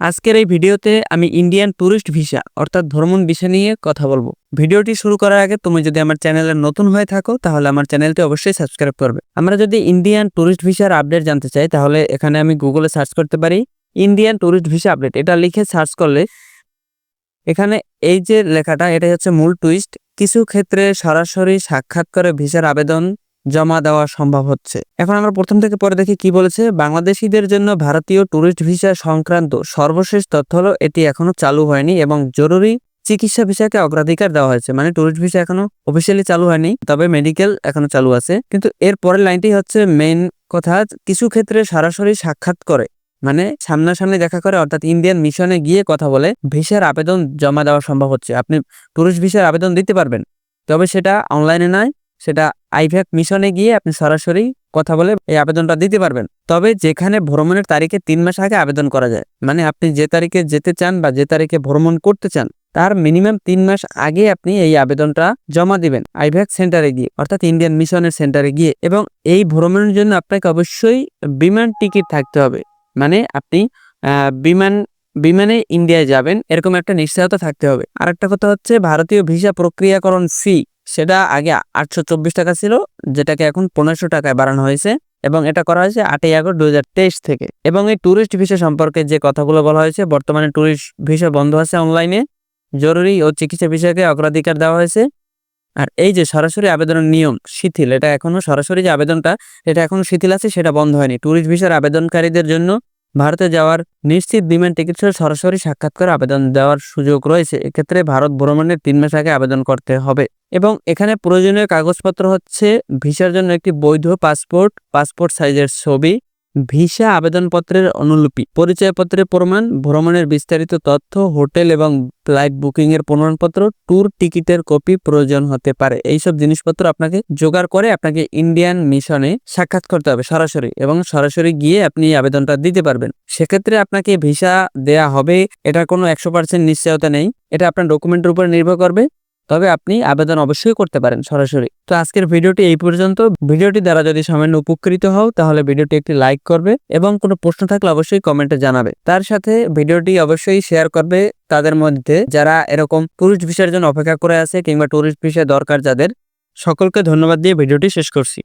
আজকের এই ভিডিওতে আমি ইন্ডিয়ান ট্যুরিস্ট ভিসা অর্থাৎ ভ্রমণ ভিসা নিয়ে কথা বলব। ভিডিওটি শুরু করার আগে তুমি যদি আমার চ্যানেলে নতুন হয়ে থাকো, তাহলে আমার চ্যানেলটি অবশ্যই সাবস্ক্রাইব করবে। আমরা যদি ইন্ডিয়ান ট্যুরিস্ট ভিসার আপডেট জানতে চাই, তাহলে এখানে আমি গুগলে সার্চ করতে পারি ইন্ডিয়ান ট্যুরিস্ট ভিসা আপডেট এটা লিখে সার্চ করলে এখানে এই যে লেখাটা এটা হচ্ছে মূল টুইস্ট কিছু ক্ষেত্রে সরাসরি সাক্ষাৎ করে ভিসার আবেদন জমা দেওয়া সম্ভব হচ্ছে। এখন আমরা প্রথম থেকে পরে দেখি কি বলেছে। বাংলাদেশিদের জন্য ভারতীয় ট্যুরিস্ট ভিসা সংক্রান্ত সর্বশেষ তথ্য হলো, এটি এখনও চালু হয়নি এবং জরুরি চিকিৎসা ভিসাকে অগ্রাধিকার দেওয়া হয়েছে। মানে ট্যুরিস্ট ভিসা এখনও অফিসিয়ালি চালু হয়নি, তবে মেডিকেল এখনও চালু আছে। কিন্তু এর পরের লাইনটি হচ্ছে মেইন কথা, কিছু ক্ষেত্রে সরাসরি সাক্ষাৎ করে মানে সামনাসামনি দেখা করে, অর্থাৎ ইন্ডিয়ান মিশনে গিয়ে কথা বলে, ভিসার আবেদন জমা দেওয়া সম্ভব হচ্ছে। আপনি ট্যুরিস্ট ভিসার আবেদন দিতে পারবেন, তবে সেটা অনলাইনে নয় সেটা আইভ্যাক মিশনে গিয়ে আপনি সরাসরি কথা বলে এই আবেদনটা দিতে পারবেন। তবে যেখানে ভ্রমণের তারিখে তিন মাস আগে আবেদন করা যায়। মানে আপনি যে তারিখে যেতে চান বা যে তারিখে ভ্রমণ করতে চান, তার মিনিমাম তিন মাস আগে আপনি এই আবেদনটা জমা দিবেন আইভ্যাক সেন্টারে গিয়ে, অর্থাৎ ইন্ডিয়ান মিশনের সেন্টারে গিয়ে। এবং এই ভ্রমণের জন্য আপনাকে অবশ্যই বিমান টিকিট থাকতে হবে। মানে আপনি বিমান, বিমানে ইন্ডিয়ায় যাবেন, এরকম একটা নিশ্চয়তা থাকতে হবে। আরেকটা কথা হচ্ছে, ভারতীয় ভিসা প্রক্রিয়াকরণ ফি। সেটা আগে আটশো চব্বিশ টাকা ছিল, যেটাকে এখন পনেরোশো টাকায় বাড়ানো হয়েছে এবং এটা করা হয়েছে আটই আগস্ট দুই হাজার তেইশ থেকে। এবং এই ট্যুরিস্ট ভিসা সম্পর্কে যে কথাগুলো বলা হয়েছে, বর্তমানে ট্যুরিস্ট ভিসা বন্ধ আছে অনলাইনে জরুরি ও চিকিৎসা ভিসাকে অগ্রাধিকার দেওয়া হয়েছে। আর এই যে সরাসরি আবেদনের নিয়ম, শিথিল, এটা এখনও সরাসরি যে আবেদনটা, এটা এখনও শিথিল আছে, সেটা বন্ধ হয়নি। ট্যুরিস্ট ভিসার আবেদনকারীদের জন্য ভারতে যাওয়ার নিশ্চিত বিমান টিকিট সহ সরাসরি সাক্ষাৎ করে আবেদন দেওয়ার সুযোগ রয়েছে। এক্ষেত্রে ভারত ভ্রমণের তিন মাস আগে আবেদন করতে হবে এবং এখানে প্রয়োজনীয় কাগজপত্র হচ্ছে, ভিসার জন্য একটি বৈধ পাসপোর্ট পাসপোর্ট সাইজের ছবি ভিসা আবেদনপত্রের অনুলিপি। পরিচয়পত্রের প্রমাণ, ভ্রমণের বিস্তারিত তথ্য, হোটেল এবং ফ্লাইট বুকিং এর প্রমাণপত্র, ট্যুর টিকিটের কপি প্রয়োজন হতে পারে। এইসব জিনিসপত্র আপনাকে জোগাড় করে আপনাকে ইন্ডিয়ান মিশনে সাক্ষাৎ করতে হবে সরাসরি এবং সরাসরি গিয়ে আপনি আবেদনটা দিতে পারবেন। সেক্ষেত্রে আপনাকে ভিসা দেয়া হবে। এটা কোনো একশো পার্সেন্ট নিশ্চয়তা নেই। এটা আপনার ডকুমেন্টের উপর নির্ভর করবে। তবে আপনি আবেদন অবশ্যই করতে পারেন সরাসরি। তো আজকের ভিডিওটি এই পর্যন্ত। ভিডিওটি দ্বারা যদি সামান্য উপকৃত হও, তাহলে ভিডিওটি একটি লাইক করবে এবং কোনো প্রশ্ন থাকলে অবশ্যই কমেন্টে জানাবে। তার সাথে ভিডিওটি অবশ্যই শেয়ার করবে তাদের মধ্যে যারা এরকম টুরিস্ট ভিসার জন্য অপেক্ষা করে আছে কিংবা টুরিস্ট ভিসা দরকার যাদের। সকলকে ধন্যবাদ দিয়ে ভিডিওটি শেষ করছি।